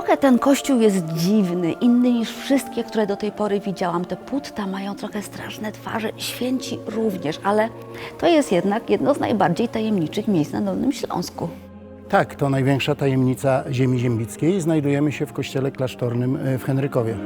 Trochę ten kościół jest dziwny, inny niż wszystkie, które do tej pory widziałam. Te putta mają trochę straszne twarze, święci również, ale to jest jednak jedno z najbardziej tajemniczych miejsc na Dolnym Śląsku. Tak, to największa tajemnica ziemi ziembickiej. Znajdujemy się w kościele klasztornym e, w Henrykowie.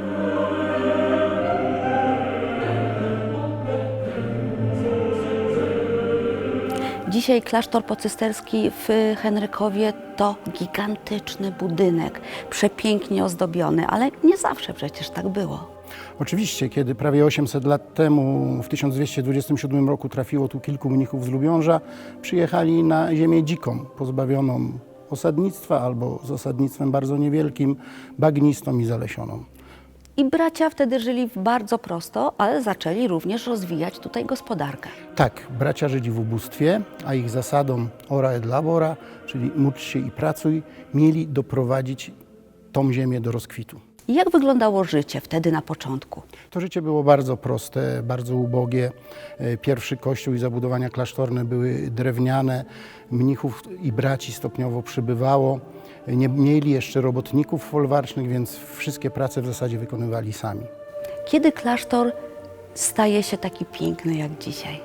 Dzisiaj klasztor pocysterski w Henrykowie to gigantyczny budynek, przepięknie ozdobiony, ale nie zawsze przecież tak było. Oczywiście, kiedy prawie 800 lat temu, w 1227 roku trafiło tu kilku mnichów z Lubiąża, przyjechali na ziemię dziką, pozbawioną osadnictwa albo z osadnictwem bardzo niewielkim, bagnistą i zalesioną. I bracia wtedy żyli bardzo prosto, ale zaczęli również rozwijać tutaj gospodarkę. Tak, bracia Żydzi w ubóstwie, a ich zasadą ora et labora, czyli módl się i pracuj, mieli doprowadzić tą ziemię do rozkwitu. I jak wyglądało życie wtedy na początku? To życie było bardzo proste, bardzo ubogie. E, Pierwszy kościół i zabudowania klasztorne były drewniane. Mnichów i braci stopniowo przybywało. Nie mieli jeszcze robotników folwarcznych, więc wszystkie prace w zasadzie wykonywali sami. Kiedy klasztor staje się taki piękny jak dzisiaj?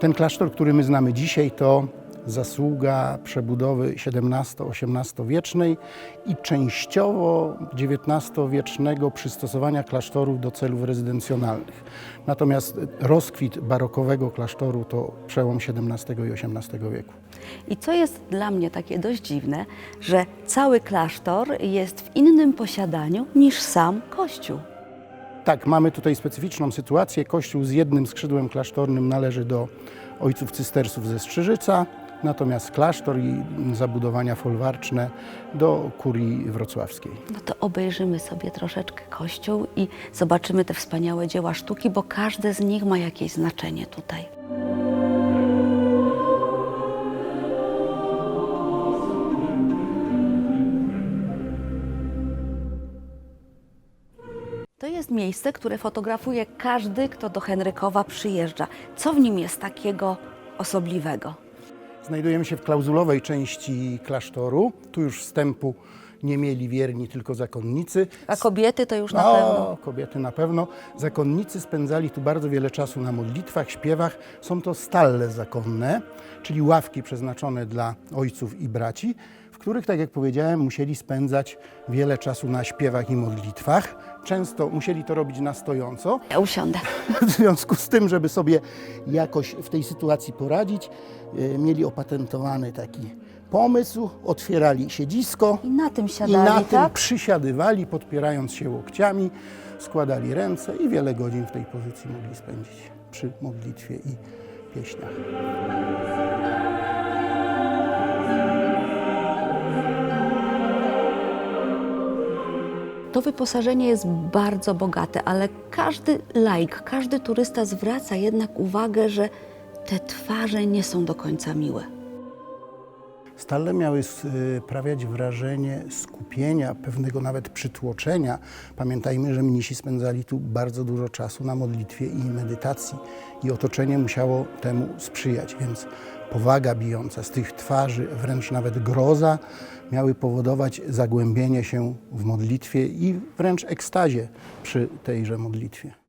Ten klasztor, który my znamy dzisiaj, to zasługa przebudowy XVII-XVIII wiecznej i częściowo XIX-wiecznego przystosowania klasztorów do celów rezydencjonalnych. Natomiast rozkwit barokowego klasztoru to przełom XVII i XVIII wieku. I co jest dla mnie takie dość dziwne, że cały klasztor jest w innym posiadaniu niż sam kościół. Tak, mamy tutaj specyficzną sytuację. Kościół z jednym skrzydłem klasztornym należy do ojców cystersów ze Strzyżyca, natomiast klasztor i zabudowania folwarczne do kurii wrocławskiej. No to obejrzymy sobie troszeczkę kościół i zobaczymy te wspaniałe dzieła sztuki, bo każde z nich ma jakieś znaczenie tutaj. To jest miejsce, które fotografuje każdy, kto do Henrykowa przyjeżdża. Co w nim jest takiego osobliwego? Znajdujemy się w klauzulowej części klasztoru. Tu już wstępu nie mieli wierni, tylko zakonnicy. A kobiety to już na o, pewno. kobiety na pewno. Zakonnicy spędzali tu bardzo wiele czasu na modlitwach, śpiewach. Są to stalle zakonne, czyli ławki przeznaczone dla ojców i braci, w których, tak jak powiedziałem, musieli spędzać wiele czasu na śpiewach i modlitwach. Często musieli to robić na stojąco. Ja usiądę. W związku z tym, żeby sobie jakoś w tej sytuacji poradzić, e, mieli opatentowany taki pomysł, otwierali siedzisko I na tym i siadali, na tym tak? przysiadywali, podpierając się łokciami, składali ręce i wiele godzin w tej pozycji mogli spędzić przy modlitwie i pieśniach. To wyposażenie jest bardzo bogate, ale każdy laik, każdy turysta zwraca jednak uwagę, że te twarze nie są do końca miłe. Stalle miały sprawiać wrażenie skupienia, pewnego nawet przytłoczenia. Pamiętajmy, że mnisi spędzali tu bardzo dużo czasu na modlitwie i medytacji i otoczenie musiało temu sprzyjać, więc powaga bijąca z tych twarzy, wręcz nawet groza, miały powodować zagłębienie się w modlitwie i wręcz ekstazie przy tejże modlitwie.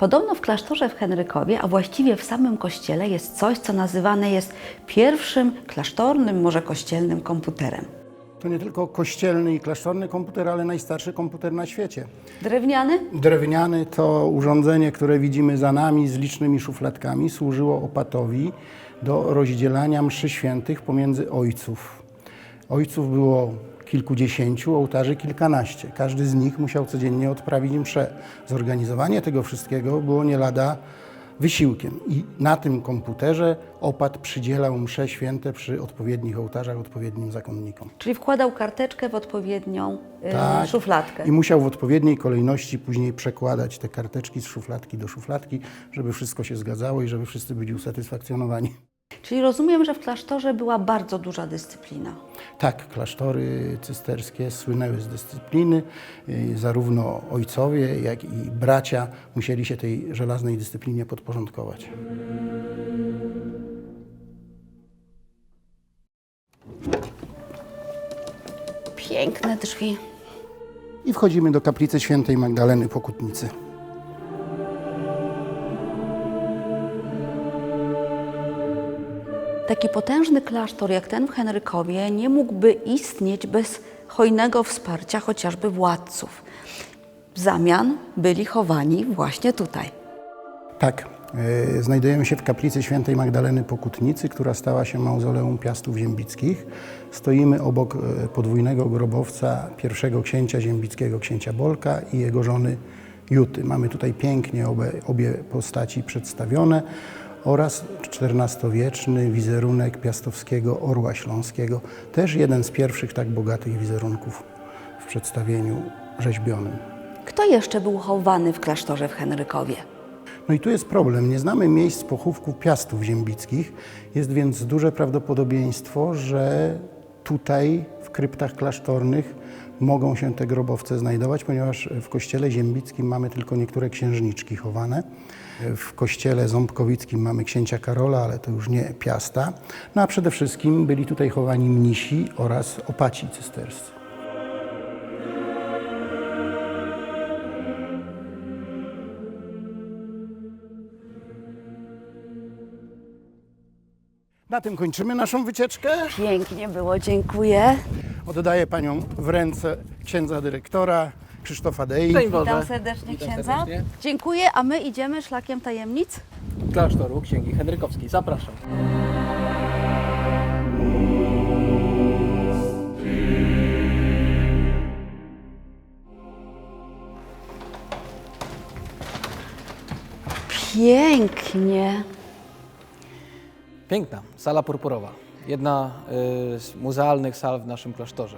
Podobno w klasztorze w Henrykowie, a właściwie w samym kościele jest coś, co nazywane jest pierwszym klasztornym, może kościelnym komputerem. To nie tylko kościelny i klasztorny komputer, ale najstarszy komputer na świecie. Drewniany? Drewniany to urządzenie, które widzimy za nami z licznymi szufladkami, służyło opatowi do rozdzielania mszy świętych pomiędzy ojców. Ojców było kilkudziesięciu, ołtarzy kilkanaście. Każdy z nich musiał codziennie odprawić mszę. Zorganizowanie tego wszystkiego było nie lada wysiłkiem. I na tym komputerze opat przydzielał msze święte przy odpowiednich ołtarzach odpowiednim zakonnikom. Czyli wkładał karteczkę w odpowiednią y, Tak. szufladkę. I musiał w odpowiedniej kolejności później przekładać te karteczki z szufladki do szufladki, żeby wszystko się zgadzało i żeby wszyscy byli usatysfakcjonowani. Czyli rozumiem, że w klasztorze była bardzo duża dyscyplina. Tak, klasztory cysterskie słynęły z dyscypliny. Y, Zarówno ojcowie, jak i bracia musieli się tej żelaznej dyscyplinie podporządkować. Piękne drzwi. I wchodzimy do kaplicy świętej Magdaleny Pokutnicy. Taki potężny klasztor jak ten w Henrykowie nie mógłby istnieć bez hojnego wsparcia chociażby władców. W zamian byli chowani właśnie tutaj. Tak, e, znajdujemy się w kaplicy świętej Magdaleny Pokutnicy, która stała się mauzoleum Piastów Ziembickich. Stoimy obok e, podwójnego grobowca pierwszego księcia ziembickiego, księcia Bolka i jego żony Juty. Mamy tutaj pięknie obie, obie postaci przedstawione oraz XIV-wieczny wizerunek piastowskiego orła śląskiego. Też jeden z pierwszych tak bogatych wizerunków w przedstawieniu rzeźbionym. Kto jeszcze był chowany w klasztorze w Henrykowie? No i tu jest problem. Nie znamy miejsc pochówków piastów ziembickich. Jest więc duże prawdopodobieństwo, że tutaj w kryptach klasztornych mogą się te grobowce znajdować, ponieważ w kościele ziembickim mamy tylko niektóre księżniczki chowane. W kościele ząbkowickim mamy księcia Karola, ale to już nie piasta. No a przede wszystkim byli tutaj chowani mnisi oraz opaci cysterscy. Na tym kończymy naszą wycieczkę. Pięknie było, dziękuję. Oddaję panią w ręce księdza dyrektora Krzysztofa Dei. Szczęść Boże. Witam serdecznie Witam księdza. serdecznie. Dziękuję, a my idziemy szlakiem tajemnic. Klasztoru Księgi Henrykowskiej. Zapraszam. Pięknie. Piękna sala purpurowa. Jedna y, z muzealnych sal w naszym klasztorze.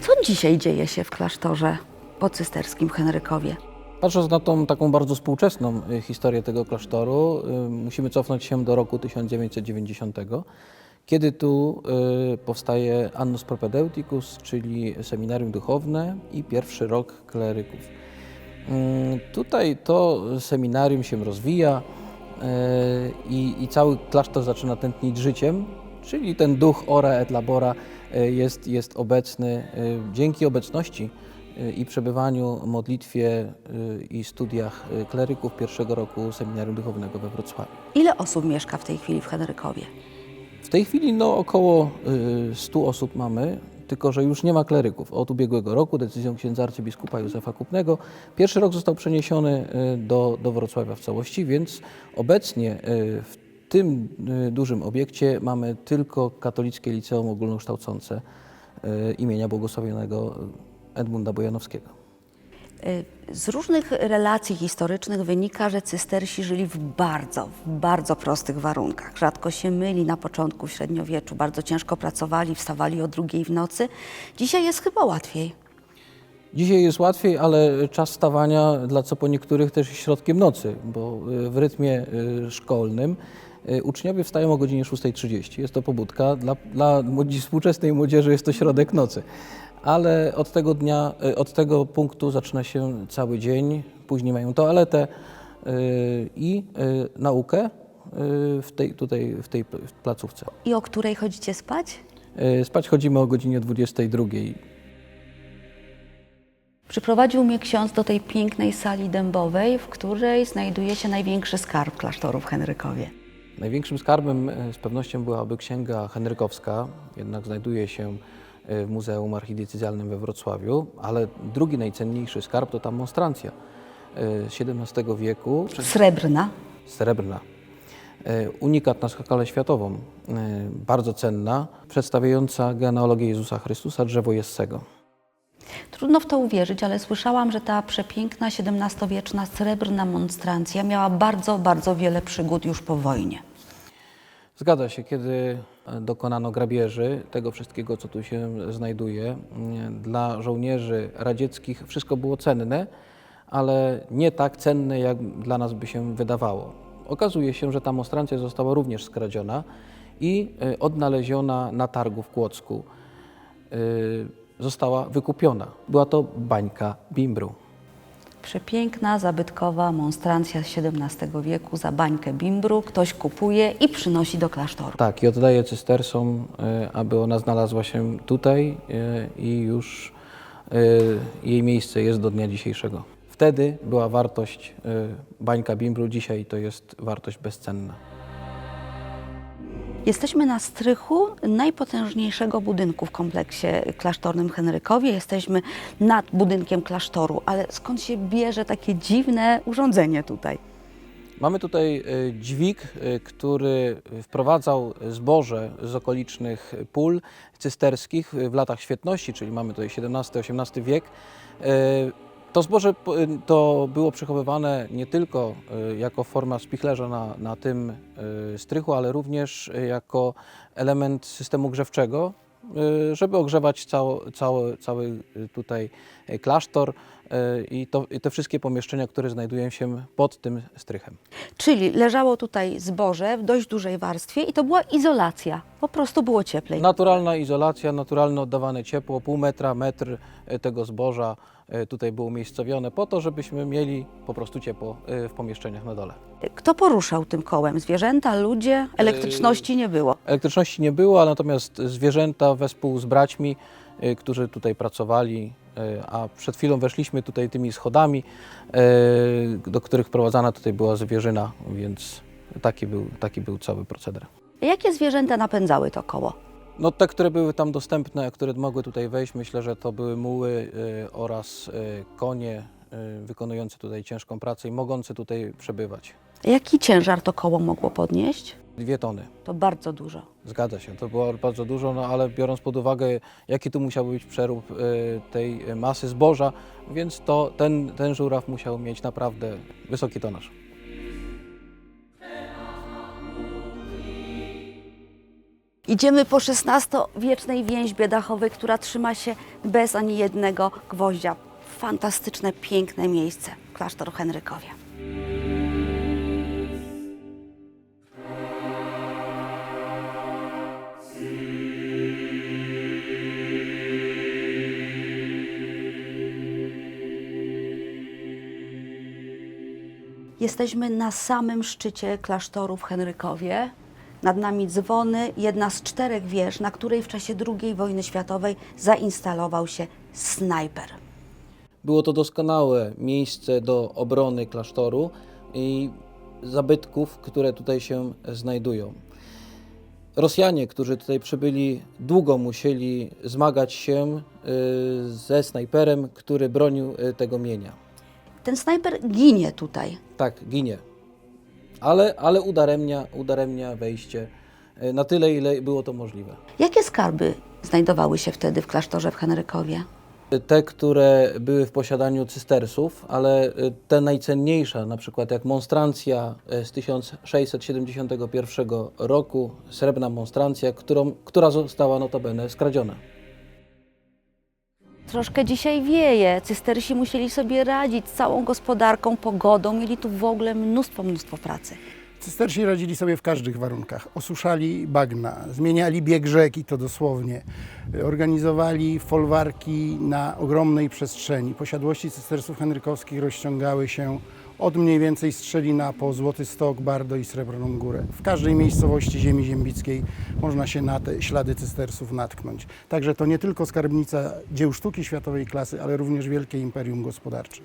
Co dzisiaj dzieje się w klasztorze pocysterskim w Henrykowie? Patrząc na tą taką bardzo współczesną y, historię tego klasztoru, y, musimy cofnąć się do roku 1990, kiedy tu powstaje Annus Propedeuticus, czyli seminarium duchowne i pierwszy rok kleryków. Mm, Tutaj to seminarium się rozwija y, i, i cały klasztor zaczyna tętnić życiem, czyli ten duch ora et labora y, jest, jest obecny y, dzięki obecności i przebywaniu, modlitwie i studiach kleryków pierwszego roku seminarium duchownego we Wrocławiu. Ile osób mieszka w tej chwili w Henrykowie? W tej chwili no, około y, 100 osób mamy, tylko że już nie ma kleryków. Od ubiegłego roku decyzją księdza arcybiskupa Józefa Kupnego pierwszy rok został przeniesiony y, do, do Wrocławia w całości, więc obecnie y, w tym y, dużym obiekcie mamy tylko katolickie liceum ogólnokształcące imienia błogosławionego Edmunda Bojanowskiego. Y, Z różnych relacji historycznych wynika, że cystersi żyli w bardzo, w bardzo prostych warunkach. Rzadko się myli na początku w średniowieczu, bardzo ciężko pracowali, wstawali o drugiej w nocy. Dzisiaj jest chyba łatwiej. Dzisiaj jest łatwiej, ale czas wstawania dla co po niektórych też jest środkiem nocy, bo y, w rytmie y, szkolnym uczniowie wstają o godzinie 6.30. Jest to pobudka, dla, dla młodzi- współczesnej młodzieży jest to środek nocy. Ale od tego dnia, y, od tego punktu zaczyna się cały dzień, później mają toaletę y, i y, naukę w tej, tutaj w tej placówce. I o której chodzicie spać? Spać chodzimy o godzinie 22. Przyprowadził mnie ksiądz do tej pięknej sali dębowej, w której znajduje się największy skarb klasztoru w Henrykowie. Największym skarbem z pewnością byłaby księga henrykowska, jednak znajduje się w Muzeum Archidiecezjalnym we Wrocławiu, ale drugi najcenniejszy skarb to ta monstrancja z XVII wieku, Srebrna. srebrna. E, Unikat na skalę światową, bardzo cenna, przedstawiająca genealogię Jezusa Chrystusa, drzewo Jessego. Trudno w to uwierzyć, ale słyszałam, że ta przepiękna XVII-wieczna srebrna monstrancja miała bardzo, bardzo wiele przygód już po wojnie. Zgadza się, kiedy dokonano grabieży tego wszystkiego, co tu się znajduje, dla żołnierzy radzieckich wszystko było cenne, ale nie tak cenne, jak dla nas by się wydawało. Okazuje się, że ta monstrancja została również skradziona i e, odnaleziona na targu w Kłodzku. E, Została wykupiona. Była to bańka bimbru. Przepiękna, zabytkowa monstrancja z XVII wieku za bańkę bimbru. Ktoś kupuje i przynosi do klasztoru. Tak, i oddaję cystersom, e, aby ona znalazła się tutaj e, i już e, jej miejsce jest do dnia dzisiejszego. Wtedy była wartość bańka bimbru, dzisiaj to jest wartość bezcenna. Jesteśmy na strychu najpotężniejszego budynku w kompleksie klasztornym Henrykowie. Jesteśmy nad budynkiem klasztoru, ale skąd się bierze takie dziwne urządzenie tutaj? Mamy tutaj e, dźwig, e, który wprowadzał zboże z okolicznych pól cysterskich w latach świetności, czyli mamy tutaj XVII-XVIII wiek. To zboże po- to było przechowywane nie tylko e, jako forma spichlerza na, na tym e, strychu, ale również jako element systemu grzewczego, żeby ogrzewać cały, cały e, tutaj klasztor i, to, i te wszystkie pomieszczenia, które znajdują się pod tym strychem. Czyli leżało tutaj zboże w dość dużej warstwie i to była izolacja. Po prostu było cieplej. Naturalna izolacja, naturalne oddawane ciepło, pół metra, metr e, tego zboża e, tutaj było umiejscowione po to, żebyśmy mieli po prostu ciepło e, w pomieszczeniach na dole. Kto poruszał tym kołem? Zwierzęta, ludzie? Elektryczności nie było. Elektryczności nie było, natomiast zwierzęta wespół z braćmi, e, którzy tutaj pracowali, e, a przed chwilą weszliśmy tutaj tymi schodami, e, do których prowadzana tutaj była zwierzyna, więc taki był, taki był cały proceder. Jakie zwierzęta napędzały to koło? No te, które były tam dostępne, które mogły tutaj wejść, myślę, że to były muły y, oraz konie wykonujące tutaj ciężką pracę i mogące tutaj przebywać. Jaki ciężar to koło mogło podnieść? Dwie tony. To bardzo dużo. Zgadza się, to było bardzo dużo, no ale biorąc pod uwagę, jaki tu musiał być przerób y, tej masy zboża, więc to ten, ten żuraw musiał mieć naprawdę wysoki tonaż. Idziemy po XVI-wiecznej więźbie dachowej, która trzyma się bez ani jednego gwoździa. Fantastyczne, piękne miejsce. Klasztor w Jesteśmy na samym szczycie klasztoru w Henrykowie. Nad nami dzwony, jedna z czterech wież, na której w czasie II wojny światowej zainstalował się snajper. Było to doskonałe miejsce do obrony klasztoru i zabytków, które tutaj się znajdują. Rosjanie, którzy tutaj przybyli, długo musieli zmagać się y, ze snajperem, który bronił y, tego mienia. Ten snajper ginie tutaj. Tak, ginie. Ale, ale udaremnia, udaremnia wejście y, na tyle, ile było to możliwe. Jakie skarby znajdowały się wtedy w klasztorze w Henrykowie? Te, które były w posiadaniu cystersów, ale y, te najcenniejsze, na przykład jak monstrancja y, z 1671 roku, srebrna monstrancja, którą, która została notabene skradziona. Troszkę dzisiaj wieje. Cystersi musieli sobie radzić z całą gospodarką, pogodą. Mieli tu w ogóle mnóstwo, mnóstwo pracy. Cystersi radzili sobie w każdych warunkach. Osuszali bagna, zmieniali bieg rzek i to dosłownie. Organizowali folwarki na ogromnej przestrzeni. Posiadłości cystersów henrykowskich rozciągały się od mniej więcej Strzelina po Złoty Stok, Bardo i Srebrną Górę. W każdej miejscowości ziemi ziembickiej można się na te ślady cystersów natknąć. Także to nie tylko skarbnica dzieł sztuki światowej klasy, ale również wielkie imperium gospodarcze.